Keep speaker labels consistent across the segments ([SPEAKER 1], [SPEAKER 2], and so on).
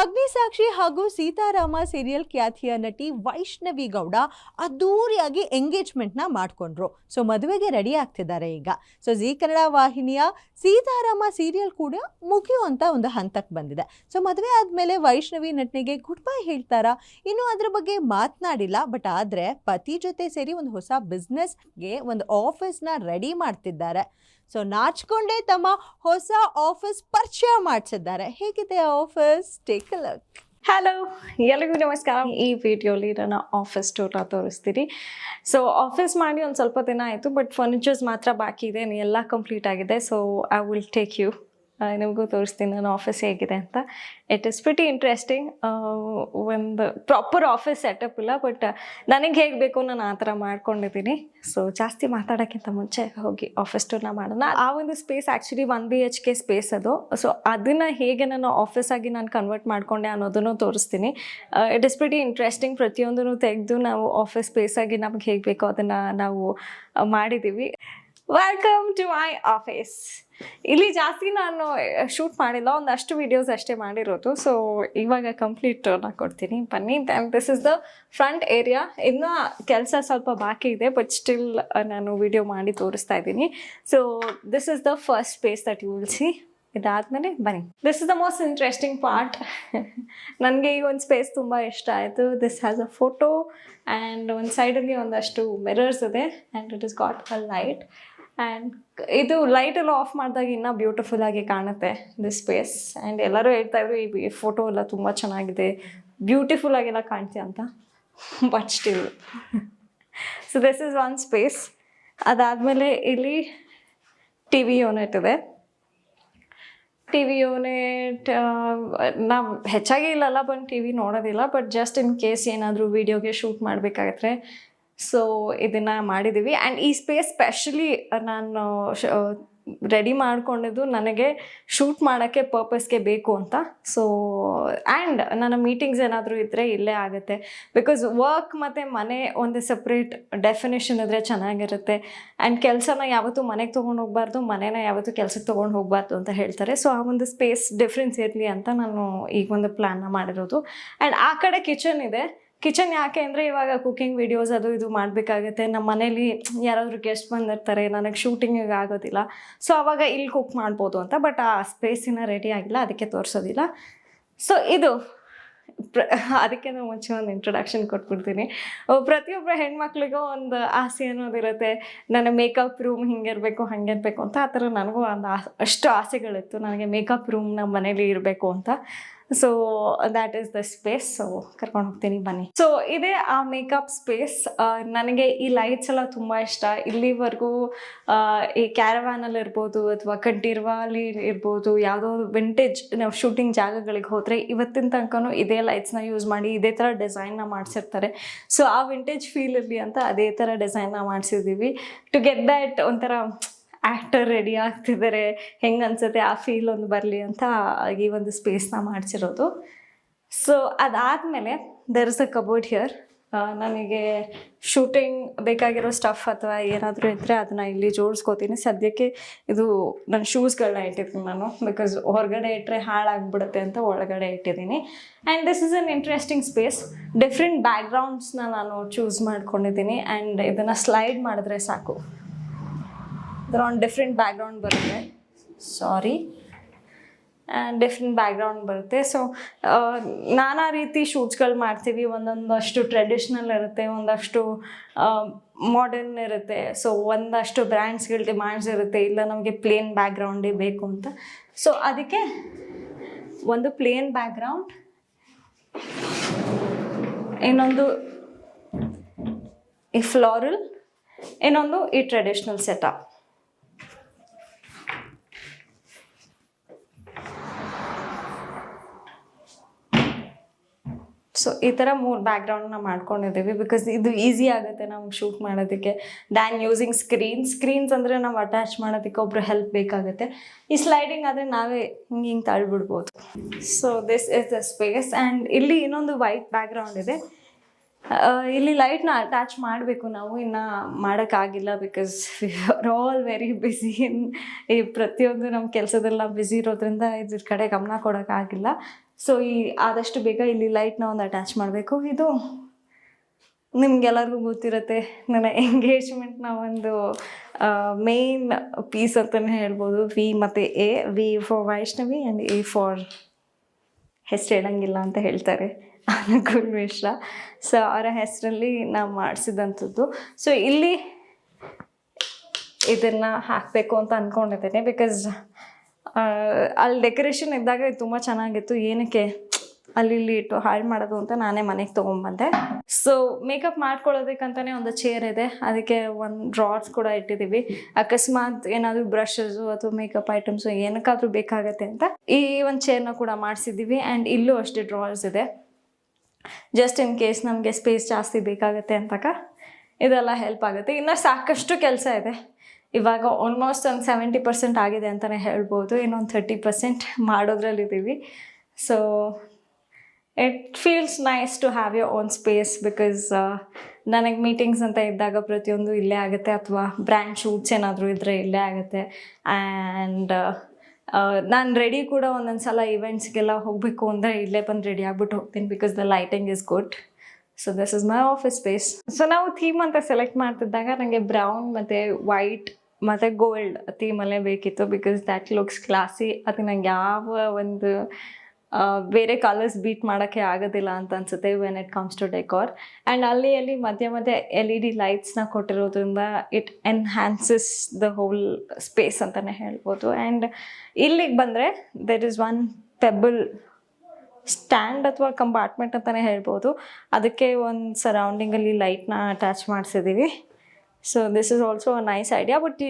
[SPEAKER 1] ಅಗ್ನಿಸಾಕ್ಷಿ ಹಾಗೂ ಸೀತಾರಾಮ ಸೀರಿಯಲ್ ಖ್ಯಾತಿಯ ನಟಿ ವೈಷ್ಣವಿ ಗೌಡ ಅದ್ದೂರಿಯಾಗಿ ಎಂಗೇಜ್ಮೆಂಟ್ನ ಮಾಡಿಕೊಂಡ್ರು. ಸೊ ಮದುವೆಗೆ ರೆಡಿ ಆಗ್ತಿದ್ದಾರೆ ಈಗ. ಸೊ ಜಿ ಕನ್ನಡ ವಾಹಿನಿಯ ಸೀತಾರಾಮ ಸೀರಿಯಲ್ ಕೂಡ ಮುಗಿಯುವಂತ ಒಂದು ಹಂತಕ್ಕೆ ಬಂದಿದೆ. ಸೊ ಮದುವೆ ಆದಮೇಲೆ ವೈಷ್ಣವಿ ನಟನೆಗೆ ಗುಡ್ ಬೈ ಹೇಳ್ತಾರಾ? ಇನ್ನು ಅದ್ರ ಬಗ್ಗೆ ಮಾತನಾಡಿಲ್ಲ. ಬಟ್ ಆದರೆ ಪತಿ ಜೊತೆ ಸೇರಿ ಒಂದು ಹೊಸ ಬಿಸ್ನೆಸ್ಗೆ ಒಂದು ಆಫೀಸ್ನ ರೆಡಿ ಮಾಡ್ತಿದ್ದಾರೆ. ಸೊ ನಾಚಿಕೊಂಡೇ ತಮ್ಮ ಹೊಸ ಆಫೀಸ್ ಪರಿಚಯ ಮಾಡಿಸಿದ್ದಾರೆ. ಹೇಗಿದೆ office take a look
[SPEAKER 2] hello ಎಲ್ಲರಿಗೂ ನಮಸ್ಕಾರ. ಈ ವಿಡಿಯೋಲಿ ನಾನು ಆಫೀಸ್ ಟೋಟ ತೋರಿಸ್ತೀನಿ. ಸೊ ಆಫೀಸ್ ಮಾಡಿ ಒಂದು ಸ್ವಲ್ಪ ದಿನ ಆಯಿತು ಬಟ್ ಫರ್ನಿಚರ್ಸ್ ಮಾತ್ರ ಬಾಕಿ ಇದೆ, ಎಲ್ಲ ಕಂಪ್ಲೀಟ್ ಆಗಿದೆ. So I will take you ನಿಮಗೂ ತೋರಿಸ್ತೀನಿ, ನನ್ನ ಆಫೀಸ್ ಹೇಗಿದೆ ಅಂತ. ಇಟ್ ಇಸ್ ಪ್ರಿಟಿ ಇಂಟ್ರೆಸ್ಟಿಂಗ್ ಒಂದು ಪ್ರಾಪರ್ ಆಫೀಸ್ ಸೆಟಪ್ ಇಲ್ಲ ಬಟ್ ನನಗೆ ಹೇಗೆ ಬೇಕು ನಾನು ಆ ಥರ ಮಾಡ್ಕೊಂಡಿದ್ದೀನಿ. ಸೊ ಜಾಸ್ತಿ ಮಾತಾಡೋಕ್ಕಿಂತ ಮುಂಚೆ ಹೋಗಿ ಆಫೀಸ್ ಟೂರ್ನ ಮಾಡೋಣ. ಆ ಒಂದು space actually one B H K space ಅದು. ಸೊ ಅದನ್ನು ಹೇಗೆ ನಾನು ಆಫೀಸ್ ಆಗಿ ನಾನು ಕನ್ವರ್ಟ್ ಮಾಡಿಕೊಂಡೆ ಅನ್ನೋದನ್ನು ತೋರಿಸ್ತೀನಿ. ಇಟ್ ಇಸ್ ಪ್ರಿಟಿ ಇಂಟ್ರೆಸ್ಟಿಂಗ್ ಪ್ರತಿಯೊಂದನ್ನು ತೆಗೆದು ನಾವು ಆಫೀಸ್ ಸ್ಪೇಸ್ ಆಗಿ ನಮ್ಗೆ ಹೇಗೆ ಬೇಕೋ ಅದನ್ನು ನಾವು ಮಾಡಿದ್ದೀವಿ ವೆಲ್ಕಮ್ ಟು ಮೈ ಆಫೀಸ್ ಇಲ್ಲಿ ಜಾಸ್ತಿ ನಾನು ಶೂಟ್ ಮಾಡಿಲ್ಲ. ಒಂದಷ್ಟು ವಿಡಿಯೋಸ್ ಅಷ್ಟೇ ಮಾಡಿರೋದು. ಸೊ ಇವಾಗ ಕಂಪ್ಲೀಟ್ ನಾ ಕೊಡ್ತೀನಿ. ಬನ್ನಿ. Then this is the front area ಇನ್ನೂ ಕೆಲಸ ಸ್ವಲ್ಪ ಬಾಕಿ ಇದೆ ಬಟ್ ಸ್ಟಿಲ್ ನಾನು ವಿಡಿಯೋ ಮಾಡಿ ತೋರಿಸ್ತಾ ಇದ್ದೀನಿ. So this is the first place that you will see ಇದಾದಮೇಲೆ ಬನ್ನಿ. This is the most interesting part ನನಗೆ ಈ ಒಂದು ಸ್ಪೇಸ್ ತುಂಬ ಇಷ್ಟ ಆಯಿತು. This has a photo and ಒಂದು ಸೈಡಲ್ಲಿ ಒಂದಷ್ಟು ಮಿರರ್ಸ್ ಇದೆ. And it is got a light and ಇದು ಲೈಟ್ ಎಲ್ಲ ಆಫ್ ಮಾಡಿದಾಗ ಇನ್ನೂ ಬ್ಯೂಟಿಫುಲ್ ಆಗಿ ಕಾಣುತ್ತೆ ದಿಸ್ ಸ್ಪೇಸ್ ಆ್ಯಂಡ್ ಎಲ್ಲರೂ ಹೇಳ್ತಾ ಇದ್ರು, ಈ ಫೋಟೋ ಎಲ್ಲ ತುಂಬ ಚೆನ್ನಾಗಿದೆ. ಬ್ಯೂಟಿಫುಲ್ ಆಗೆಲ್ಲ ಕಾಣ್ತೀಯ ಅಂತ. But still so this is one space ಅದಾದಮೇಲೆ ಇಲ್ಲಿ ಟಿ ವಿ ಯೂನಿಟ್ ಇದೆ. ಟಿ ವಿ ಯೂನಿಟ್ ನಾವು ಹೆಚ್ಚಾಗಿ ಇಲ್ಲಲ್ಲ ಬಂದು ಟಿ ವಿ ನೋಡೋದಿಲ್ಲ ಬಟ್ ಜಸ್ಟ್ ಇನ್ ಕೇಸ್ ಏನಾದರೂ ವೀಡಿಯೋಗೆ ಶೂಟ್ ಮಾಡಬೇಕಾಗತ್ತೆ ಸೊ ಇದನ್ನು ಮಾಡಿದ್ದೀವಿ ಆ್ಯಂಡ್ ಈ ಸ್ಪೇಸ್ ಸ್ಪೆಷಲಿ ನಾನು ರೆಡಿ ಮಾಡ್ಕೊಂಡಿದ್ದು ನನಗೆ ಶೂಟ್ ಮಾಡೋಕ್ಕೆ ಪರ್ಪಸ್ಗೆ ಬೇಕು ಅಂತ. ಸೊ ಆ್ಯಂಡ್ ನನ್ನ ಮೀಟಿಂಗ್ಸ್ ಏನಾದರೂ ಇದ್ದರೆ ಇಲ್ಲೇ ಆಗುತ್ತೆ. ಬಿಕಾಸ್ ವರ್ಕ್ ಮತ್ತು ಮನೆ ಒಂದು ಸಪ್ರೇಟ್ ಡೆಫಿನೇಷನ್ ಇದ್ದರೆ ಚೆನ್ನಾಗಿರುತ್ತೆ. ಆ್ಯಂಡ್ ಕೆಲಸನ ಯಾವತ್ತೂ ಮನೆಗೆ ತೊಗೊಂಡು ಹೋಗ್ಬಾರ್ದು, ಮನೇನ ಯಾವತ್ತೂ ಕೆಲಸಕ್ಕೆ ತೊಗೊಂಡು ಹೋಗ್ಬಾರ್ದು ಅಂತ ಹೇಳ್ತಾರೆ. ಸೊ ಆ ಒಂದು ಸ್ಪೇಸ್ ಡಿಫ್ರೆನ್ಸ್ ಇರಲಿ ಅಂತ ನಾನು ಈಗ ಒಂದು ಪ್ಲ್ಯಾನ್ನ ಮಾಡಿರೋದು. ಆ್ಯಂಡ್ ಆ ಕಡೆ ಕಿಚನ್ ಇದೆ. ಕಿಚನ್ ಯಾಕೆ ಅಂದರೆ ಇವಾಗ ಕುಕಿಂಗ್ ವಿಡಿಯೋಸ್ ಅದು ಇದು ಮಾಡಬೇಕಾಗುತ್ತೆ. ನಮ್ಮ ಮನೇಲಿ ಯಾರಾದರೂ ಗೆಸ್ಟ್ ಬಂದಿರ್ತಾರೆ, ನನಗೆ ಶೂಟಿಂಗಿಗೆ ಆಗೋದಿಲ್ಲ. ಸೊ ಅವಾಗ ಇಲ್ಲಿ ಕುಕ್ ಮಾಡ್ಬೋದು ಅಂತ ಬಟ್ ಆ ಸ್ಪೇಸಿನ ರೆಡಿ ಆಗಿಲ್ಲ, ಅದಕ್ಕೆ ತೋರಿಸೋದಿಲ್ಲ. ಸೊ ಇದು ಪ್ರ ಅದಕ್ಕೆ ನಾನು ಮುಂಚೆ ಒಂದು ಇಂಟ್ರೊಡಕ್ಷನ್ ಕೊಟ್ಬಿಡ್ತೀನಿ. ಪ್ರತಿಯೊಬ್ಬರ ಹೆಣ್ಮಕ್ಳಿಗೂ ಒಂದು ಆಸೆ ಅನ್ನೋದಿರುತ್ತೆ ನನ್ನ ಮೇಕಪ್ ರೂಮ್ ಹಿಂಗಿರಬೇಕು, ಹಂಗಿರಬೇಕು ಅಂತ ಆ ಥರ ನನಗೂ ಒಂದು ಅಷ್ಟು ಆಸೆಗಳಿತ್ತು. ನನಗೆ ಮೇಕಪ್ ರೂಮ್ ನಮ್ಮ ಮನೇಲಿ ಇರಬೇಕು ಅಂತ. So that is the space so ಕರ್ಕೊಂಡು ಹೋಗ್ತೀನಿ, ಬನ್ನಿ. ಸೊ ಇದೇ ಆ ಮೇಕಪ್ ಸ್ಪೇಸ್ ನನಗೆ ಈ ಲೈಟ್ಸ್ ಎಲ್ಲ ತುಂಬ ಇಷ್ಟ. ಇಲ್ಲಿವರೆಗೂ ಈ ಕ್ಯಾರವ್ಯಾನಲ್ಲಿ ಇರ್ಬೋದು ಅಥವಾ ಕಂಠೀರ್ವಾಲಿ ಇರ್ಬೋದು, ಯಾವುದೋ ವಿಂಟೇಜ್ ನಾವು ಶೂಟಿಂಗ್ ಜಾಗಗಳಿಗೆ ಹೋದರೆ ಇವತ್ತಿನ ತನಕನೂ ಇದೇ ಲೈಟ್ಸ್ನ ಯೂಸ್ ಮಾಡಿ, ಇದೇ ಥರ ಡಿಸೈನ್ನ ಮಾಡಿಸಿರ್ತಾರೆ. ಸೊ ಆ ವಿಂಟೇಜ್ ಫೀಲ್ ಇರಲಿ ಅಂತ ಅದೇ ಥರ ಡಿಸೈನ್ನ ಮಾಡಿಸಿದ್ದೀವಿ ಟು ಗೆಟ್ ದ್ಯಾಟ್ ಒಂಥರ ಆ್ಯಕ್ಟರ್ ರೆಡಿ ಆಗ್ತಿದ್ದಾರೆ ಹೆಂಗೆ ಅನ್ಸುತ್ತೆ ಆ ಫೀಲ್ ಒಂದು ಬರಲಿ ಅಂತ ಈ ಒಂದು ಸ್ಪೇಸ್ನ ಮಾಡಿಸಿರೋದು. ಸೊ ಅದಾದಮೇಲೆ there is a cupboard here ನನಗೆ ಶೂಟಿಂಗ್ ಬೇಕಾಗಿರೋ ಸ್ಟಫ್ ಅಥವಾ ಏನಾದರೂ ಇದ್ದರೆ ಅದನ್ನು ಇಲ್ಲಿ ಜೋಡಿಸ್ಕೋತೀನಿ. ಸದ್ಯಕ್ಕೆ ಇದು ನನ್ನ ಶೂಸ್ಗಳನ್ನ ಇಟ್ಟಿದ್ದೀನಿ ನಾನು ಬಿಕಾಸ್ ಹೊರಗಡೆ ಇಟ್ಟರೆ ಹಾಳಾಗ್ಬಿಡುತ್ತೆ ಅಂತ ಒಳಗಡೆ ಇಟ್ಟಿದ್ದೀನಿ. And this is an interesting space different ಬ್ಯಾಕ್ಗ್ರೌಂಡ್ಸ್ನ ನಾನು ಚೂಸ್ ಮಾಡ್ಕೊಂಡಿದ್ದೀನಿ. ಆ್ಯಂಡ್ ಇದನ್ನು ಸ್ಲೈಡ್ ಮಾಡಿದ್ರೆ ಸಾಕು. ಒಂದು ಡಿಫ್ರೆಂಟ್ ಬ್ಯಾಕ್ಗ್ರೌಂಡ್ ಬರುತ್ತೆ. ಸಾರಿ ಡಿಫ್ರೆಂಟ್ ಬ್ಯಾಕ್ಗ್ರೌಂಡ್ ಬರುತ್ತೆ. ಸೊ ನಾನಾ ರೀತಿ ಶೂಟ್ಸ್ಗಳು ಮಾಡ್ತೀವಿ. ಒಂದೊಂದಷ್ಟು ಟ್ರೆಡಿಷ್ನಲ್ ಇರುತ್ತೆ, ಒಂದಷ್ಟು ಮಾಡರ್ನ್ ಇರುತ್ತೆ. ಸೊ ಒಂದಷ್ಟು ಬ್ರ್ಯಾಂಡ್ಸ್ಗಳು ಡಿಮ್ಯಾಂಡ್ಸ್ ಇರುತ್ತೆ. ಇಲ್ಲ ನಮಗೆ ಪ್ಲೇನ್ ಬ್ಯಾಕ್ಗ್ರೌಂಡೇ ಬೇಕು ಅಂತ. ಸೊ ಅದಕ್ಕೆ ಒಂದು ಪ್ಲೇನ್ ಬ್ಯಾಕ್ಗ್ರೌಂಡ್ ಇನ್ನೊಂದು ಈ ಫ್ಲೋರಲ್ ಇನ್ನೊಂದು ಈ ಟ್ರೆಡಿಷ್ನಲ್ ಸೆಟಪ್ ಸೊ ಈ ಥರ ಮೂರು ಬ್ಯಾಕ್ಗ್ರೌಂಡ್ನ ಮಾಡ್ಕೊಂಡಿದ್ದೀವಿ ಬಿಕಾಸ್ ಇದು ಈಸಿ ಆಗುತ್ತೆ ನಮ್ಗೆ ಶೂಟ್ ಮಾಡೋದಕ್ಕೆ. ದ್ಯಾನ್ ಯೂಸಿಂಗ್ ಸ್ಕ್ರೀನ್ ಸ್ಕ್ರೀನ್ಸ್ ಅಂದರೆ ನಾವು ಅಟ್ಯಾಚ್ ಮಾಡೋದಕ್ಕೆ ಒಬ್ರು ಹೆಲ್ಪ್ ಬೇಕಾಗುತ್ತೆ. ಈ ಸ್ಲೈಡಿಂಗ್ ಆದರೆ ನಾವೇ ಹಿಂಗೆ ಹಿಂಗೆ ತಳ್ಬಿಡ್ಬೋದು. So this is the space and ಇಲ್ಲಿ ಇನ್ನೊಂದು ವೈಟ್ ಬ್ಯಾಕ್ಗ್ರೌಂಡ್ ಇದೆ. ಇಲ್ಲಿ ಲೈಟ್ನ ಅಟ್ಯಾಚ್ ಮಾಡಬೇಕು ನಾವು. ಇನ್ನು ಮಾಡೋಕ್ಕಾಗಿಲ್ಲ because are all very busy in ಈ ಪ್ರತಿಯೊಂದು ನಮ್ಮ ಕೆಲಸದೆಲ್ಲ ಬ್ಯುಸಿ ಇರೋದ್ರಿಂದ ಇದ್ರ ಕಡೆ ಗಮನ ಕೊಡೋಕ್ಕಾಗಿಲ್ಲ. ಸೊ ಈ ಆದಷ್ಟು ಬೇಗ ಇಲ್ಲಿ ಲೈಟ್ನ ಒಂದು ಅಟ್ಯಾಚ್ ಮಾಡಬೇಕು. ಇದು ನಿಮ್ಗೆಲ್ಲರಿಗೂ ಗೊತ್ತಿರುತ್ತೆ, ನನ್ನ ಎಂಗೇಜ್ಮೆಂಟ್ನ ಒಂದು ಮೇನ್ ಪೀಸ್ ಅಂತಲೇ ಹೇಳ್ಬೋದು. ವಿ ಮತ್ತು A V for Vaishnavi and A for ಹೆಸ್ರು ಹೇಳಂಗಿಲ್ಲ ಅಂತ ಹೇಳ್ತಾರೆ ಅನುಕೂಲ್ ಮಿಶ್ರ. ಸೊ ಅವರ ಹೆಸರಲ್ಲಿ ನಾವು ಮಾಡಿಸಿದಂಥದ್ದು. ಸೊ ಇಲ್ಲಿ ಇದನ್ನು ಹಾಕಬೇಕು ಅಂತ ಅಂದ್ಕೊಂಡಿದ್ದೇನೆ ಬಿಕಾಸ್ ಅಲ್ಲಿ ಡೆಕೋರೇಷನ್ ಇದ್ದಾಗ ಇದು ತುಂಬ ಚೆನ್ನಾಗಿತ್ತು. ಏನಕ್ಕೆ ಅಲ್ಲಿ ಇಲ್ಲಿ ಇಟ್ಟು ಹಾಳು ಮಾಡೋದು ಅಂತ ನಾನೇ ಮನೆಗೆ ತೊಗೊಂಬಂದೆ ಸೊ ಮೇಕಪ್ ಮಾಡ್ಕೊಳ್ಳೋದಕ್ಕಂತಲೇ ಒಂದು ಚೇರ್ ಇದೆ. ಅದಕ್ಕೆ ಒಂದು ಡ್ರಾಟ್ಸ್ ಕೂಡ ಇಟ್ಟಿದ್ದೀವಿ ಅಕಸ್ಮಾತ್ ಏನಾದರೂ ಬ್ರಷಸು ಅಥವಾ ಮೇಕಪ್ ಐಟಮ್ಸು ಏನಕ್ಕಾದರೂ ಬೇಕಾಗತ್ತೆ ಅಂತ ಈ ಒಂದು ಚೇರ್ನ ಕೂಡ ಮಾಡಿಸಿದ್ದೀವಿ ಆ್ಯಂಡ್ ಇಲ್ಲೂ ಅಷ್ಟೇ ಡ್ರಾರ್ಸ್ ಇದೆ. ಜಸ್ಟ್ ಇನ್ ಕೇಸ್ ನಮಗೆ ಸ್ಪೇಸ್ ಜಾಸ್ತಿ ಬೇಕಾಗುತ್ತೆ ಅಂತಕ ಇದೆಲ್ಲ ಹೆಲ್ಪ್ ಆಗುತ್ತೆ. ಇನ್ನು ಸಾಕಷ್ಟು ಕೆಲಸ ಇದೆ. ಇವಾಗ ಆಲ್ಮೋಸ್ಟ್ ಒಂದು ಸೆವೆಂಟಿ ಪರ್ಸೆಂಟ್ ಆಗಿದೆ ಅಂತಲೇ ಹೇಳ್ಬೋದು. ಇನ್ನೊಂದು thirty percent ಮಾಡೋದ್ರಲ್ಲಿದ್ದೀವಿ. So it feels nice to have your own space because ನನಗೆ ಮೀಟಿಂಗ್ಸ್ ಅಂತ ಇದ್ದಾಗ ಪ್ರತಿಯೊಂದು ಇಲ್ಲೇ ಆಗುತ್ತೆ ಅಥವಾ ಬ್ರ್ಯಾಂಡ್ ಶೂಟ್ಸ್ ಏನಾದರೂ ಇದ್ದರೆ ಇಲ್ಲೇ ಆಗುತ್ತೆ. ಆ್ಯಂಡ್ ನಾನು ರೆಡಿ ಕೂಡ ಒಂದೊಂದು ಸಲ ಇವೆಂಟ್ಸ್ಗೆಲ್ಲ ಹೋಗಬೇಕು ಅಂದರೆ ಇಲ್ಲೇ ಬಂದು ರೆಡಿ ಆಗ್ಬಿಟ್ಟು ಹೋಗ್ತೀನಿ because the lighting is good so this is my office space so ನಾವು ಥೀಮ್ ಅಂತ ಸೆಲೆಕ್ಟ್ ಮಾಡ್ತಿದ್ದಾಗ ನನಗೆ ಬ್ರೌನ್ ಮತ್ತು ವೈಟ್ ಮತ್ತು ಗೋಲ್ಡ್ ಥೀಮಲ್ಲೇ ಬೇಕಿತ್ತು ಬಿಕಾಸ್ ದ್ಯಾಟ್ ಲುಕ್ಸ್ ಕ್ಲಾಸಿ ಅದು ನಂಗೆ ಯಾವ ಒಂದು ಬೇರೆ ಕಲರ್ಸ್ ಬೀಟ್ ಮಾಡೋಕ್ಕೆ ಆಗೋದಿಲ್ಲ ಅಂತ ಅನ್ಸುತ್ತೆ when it comes to decor and ಅಲ್ಲಿ ಅಲ್ಲಿ ಮಧ್ಯೆ ಮಧ್ಯೆ ಎಲ್ ಇ ಡಿ ಲೈಟ್ಸ್ನ ಕೊಟ್ಟಿರೋದ್ರಿಂದ it enhances the whole space ಅಂತಲೇ ಹೇಳ್ಬೋದು. ಆ್ಯಂಡ್ ಇಲ್ಲಿಗೆ ಬಂದರೆ there is one pebble stand ಅಥವಾ ಕಂಪಾರ್ಟ್ಮೆಂಟ್ ಅಂತಲೇ ಹೇಳ್ಬೋದು. ಅದಕ್ಕೆ ಒಂದು ಸರೌಂಡಿಂಗಲ್ಲಿ ಲೈಟ್ನ attach ಮಾಡಿಸಿದ್ದೀವಿ so this is also a nice idea but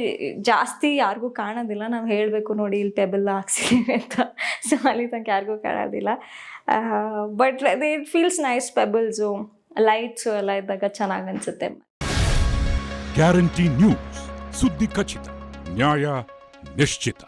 [SPEAKER 2] ಜಾಸ್ತಿ ಯಾರಿಗೂ ಕಾಣೋದಿಲ್ಲ. ನಾವು ಹೇಳಬೇಕು ನೋಡಿ, ಇಲ್ಲಿ ಪೆಬಲ್ ಹಾಕ್ಸಿದ್ದೀವಿ ಅಂತ. ಸೊ ಅಲ್ಲಿ ತನಕ ಯಾರಿಗೂ ಕಾಣೋದಿಲ್ಲ. But it feels nice pebbles lights ಎಲ್ಲ ಇದ್ದಾಗ ಚೆನ್ನಾಗಿ ಅನಿಸುತ್ತೆ.
[SPEAKER 3] ಗ್ಯಾರಂಟಿ ನ್ಯೂಸ್ ಸುದ್ದಿ ಖಚಿತ ನ್ಯಾಯ ನಿಶ್ಚಿತ